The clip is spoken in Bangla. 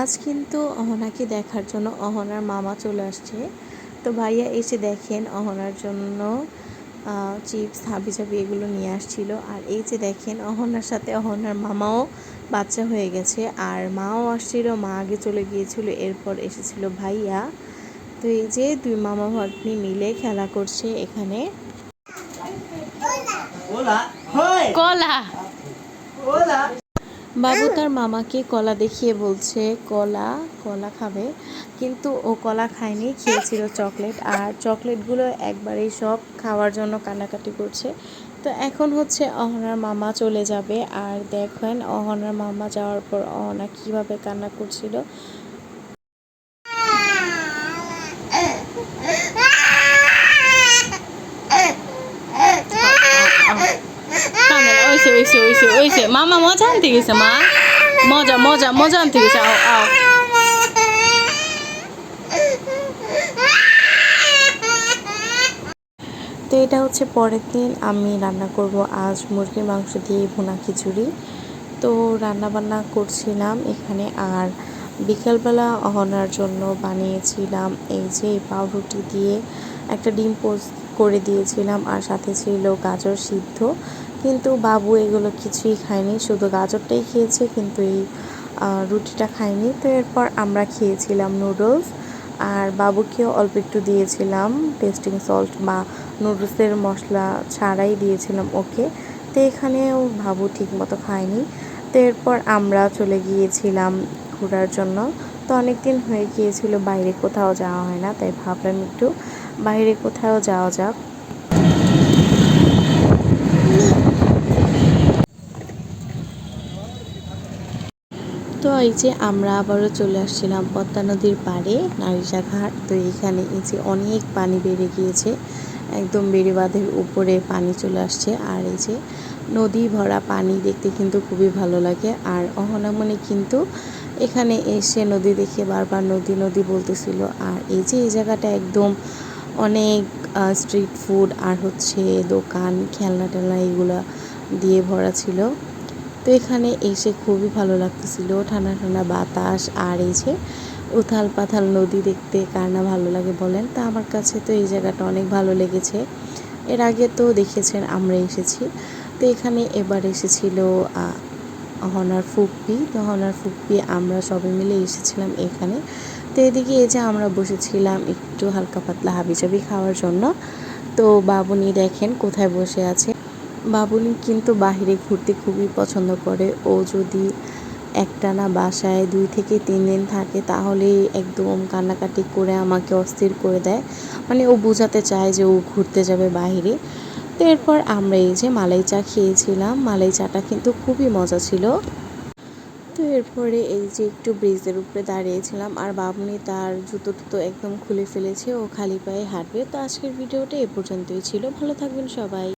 আজ কিন্তু অহনাকে দেখার জন্য অহনার মামা চলে আসছে। তো ভাইয়া এসে দেখেন অহনার জন্য চিপস হাবি হাবিজাবি এগুলো নিয়ে আসছিল। আর এই যে দেখেন অহনার সাথে অহনার মামাও বাচ্চা হয়ে গেছে। আর মাও আসছিল মা আগে চলে গিয়েছিল এরপর এসেছিল ভাইয়া। তো এই যে দুই মামা ভাগ্নি মিলে খেলা করছে এখানে. কলা. বাবু তার মামাকে কলা দেখিয়ে বলছে, কলা কলা খাবে। কিন্তু ও কলা খায়নি, খেয়েছিল চকলেট। আর চকলেটগুলো একবারেই সব খাওয়ার জন্য কান্নাকাটি করছে। তো এখন হচ্ছে অহনার মামা চলে যাবে। আর দেখেন অহনার মামা যাওয়ার পর অহনা কীভাবে কান্না করছিল। মামা মজা আনতে গেছে, মা। মজা মজা মজা আনতে গেছে। আও আও। তো এটা হচ্ছে পরের দিন, আমি রান্না করব আজ মুরগির মাংস দিয়ে ভুনা খিচুড়ি। তো রান্না বান্না করছিলাম এখানে, আর বিকালবেলা অহনার জন্য বানিয়েছিলাম এই যে পাউরুটি দিয়ে একটা ডিম পোস্ট করে দিয়েছিলাম, আর সাথে ছিল গাজর সিদ্ধ। কিন্তু বাবু এগুলো কিছুই খায়নি, শুধু গাজরটাই খেয়েছে কিন্তু এই রুটিটা খায়নি। তো এরপর আমরা খেয়েছিলাম নুডলস আর বাবুকেও অল্প একটু দিয়েছিলাম টেস্টিং সল্ট বা নুডলসের মশলা ছাড়াই দিয়েছিলাম ওকে। তো এখানেও বাবু ঠিক মতো খায়নি। তো এরপর আমরা চলে গিয়েছিলাম ঘোরার জন্য। তো অনেক দিন হয়ে গিয়েছিল, বাইরে কোথাও যাওয়া হয় না, তাই ভাবলাম একটু বাইরে কোথাও যাওয়া যাক তো এই যে আমরা আবারও চলে আসছিলাম পদ্মা নদীর পাড়ে নারিশা ঘাট তো এখানে এই যে অনেক পানি বেড়ে গিয়েছে, একদম বেড়ে বাঁধের উপরে পানি চলে আসছে। আর এই যে নদী ভরা পানি দেখতে কিন্তু খুবই ভালো লাগে। আর অহনামনে কিন্তু এখানে এসে নদী দেখে বারবার নদী নদী বলতেছিল। আর এই যে এই জায়গাটা একদম অনেক স্ট্রিট ফুড আর হচ্ছে দোকান খেলনা টেলনা এগুলো দিয়ে ভরা ছিল। এখানে এসে খুবই ভালো লাগতেছিল। ঠান্ডা ঠান্ডা বাতাস আর এই যে উথাল পাথাল নদী দেখতে কার না ভালো লাগে বলেন। তা আমার কাছে তো এই জায়গাটা অনেক ভালো লেগেছে। এর আগে তো দেখেছেন আমরা এসেছি। তো এখানে এবার এসেছিল হনার ফুপ্পি। তো হনার ফুপ্পি আমরা সবাই মিলে এসেছিলাম এখানে। তো এদিকে এই যে আমরা বসেছিলাম একটু হালকা পাতলা হাবিজাবি খাওয়ার জন্য। তো বাবুনি দেখেন কোথায় বসে আছে। বাবুনি কিন্তু বাহিরে ঘুরতে খুবই পছন্দ করে। ও যদি একটানা বাসায় দুই থেকে তিন দিন থাকে, তাহলেই একদম কান্নাকাটি করে আমাকে অস্থির করে দেয়। মানে ও বোঝাতে চায় যে ও ঘুরতে যাবে বাইরে তো এরপর আমরা এই যে মালাই চা খেয়েছিলাম। মালাই চাটা কিন্তু খুবই মজা ছিল। তো এরপরে এই যে একটু ব্রিজের উপরে দাঁড়িয়েছিলাম আর বাবুনি তার জুতো টুতো একদম খুলে ফেলেছে। ও খালি পায়ে হাঁটবে। তো আজকের ভিডিওটা এ পর্যন্তই ছিল। ভালো থাকবেন সবাই।